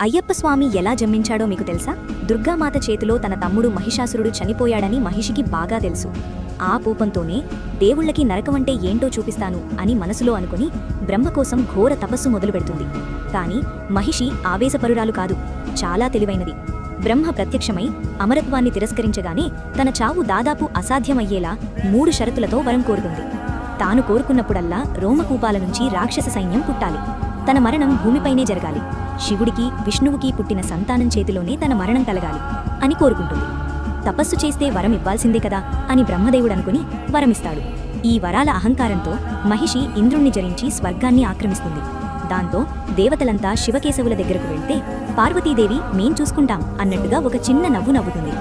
అయ్యప్ప స్వామి ఎలా జన్మించాడో మీకు తెలుసా? దుర్గామాత చేతిలో తన తమ్ముడు మహిషాసురుడు చనిపోయాడని మహిషికి బాగా తెలుసు. ఆ కోపంతోనే దేవుళ్ళకి నరకమంటే ఏంటో చూపిస్తాను అని మనసులో అనుకుని బ్రహ్మ కోసం ఘోర తపస్సు మొదలుపెడుతుంది. కాని మహిషి ఆవేశపరురాలు కాదు చాలా తెలివైనది. బ్రహ్మ ప్రత్యక్షమై అమరత్వాన్ని తిరస్కరించగానే తన చావు దాదాపు అసాధ్యమయ్యేలా మూడు షరతులతో వరం కోరుతుంది తాను కోరుకున్నప్పుడల్లా రోమకూపాల నుంచి రాక్షస సైన్యం పుట్టాలి. తన మరణం భూమిపైనే జరగాలి. శివుడికి విష్ణువుకి పుట్టిన సంతానం చేతిలోనే తన మరణం కలగాలి అని కోరుకుంటుంది. తపస్సు చేస్తే వరం ఇవ్వాల్సిందే కదా అని బ్రహ్మదేవుడు అనుకుని వరమిస్తాడు. ఈ వరాల అహంకారంతో మహిషి ఇంద్రుణ్ణి జరించి స్వర్గాన్ని ఆక్రమిస్తుంది. దాంతో దేవతలంతా శివకేశవుల దగ్గరకు వెళ్తే పార్వతీదేవి మేం చూసుకుంటాం అన్నట్టుగా ఒక చిన్న నవ్వు నవ్వుతుంది.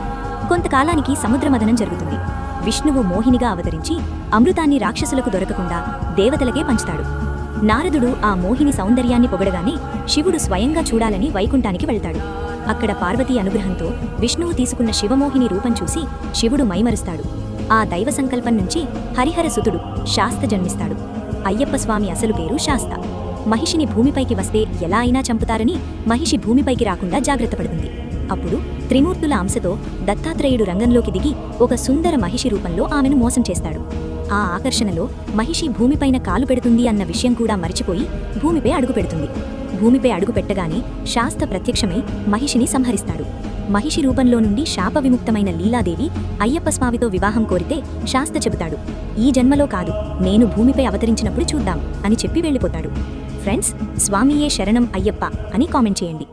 కొంతకాలానికి సముద్రమదనం జరుగుతుంది. విష్ణువు మోహినిగా అవతరించి అమృతాన్ని రాక్షసులకు దొరకకుండా దేవతలకే పంచుతాడు. నారదుడు ఆ మోహిని సౌందర్యాన్ని పొగడగానే శివుడు స్వయంగా చూడాలని వైకుంఠానికి వెళ్తాడు. అక్కడ పార్వతీ అనుగ్రహంతో విష్ణువు తీసుకున్న శివమోహిని రూపం చూసి శివుడు మైమరుస్తాడు. ఆ దైవ సంకల్పం నుంచి హరిహరసుతుడు శాస్త జన్మిస్తాడు. అయ్యప్ప స్వామి అసలు పేరు శాస్త. మహిషిని భూమిపైకి వస్తే ఎలా అయినా చంపుతారని మహిషి భూమిపైకి రాకుండా జాగ్రత్త పడుతుంది అప్పుడు త్రిమూర్తుల అంశతో దత్తాత్రేయుడు రంగంలోకి దిగి ఒక సుందర మహిషి రూపంలో ఆమెను మోసం చేస్తాడు. ఆ ఆకర్షణలో మహిషి భూమిపైన కాలు పెడుతుంది అన్న విషయం కూడా మరిచిపోయి భూమిపై అడుగు పెడుతుంది. భూమిపై అడుగు పెట్టగానే శాస్త ప్రత్యక్షమై మహిషిని సంహరిస్తాడు. మహిషి రూపంలో నుండి శాప విముక్తమైన లీలాదేవి అయ్యప్ప స్వామితో వివాహం కోరితే శాస్త చెబుతాడు ఈ జన్మలో కాదు నేను భూమిపై అవతరించినప్పుడు చూద్దాం అని చెప్పి వెళ్ళిపోతాడు. ఫ్రెండ్స్ స్వామియే శరణం అయ్యప్ప అని కామెంట్ చేయండి.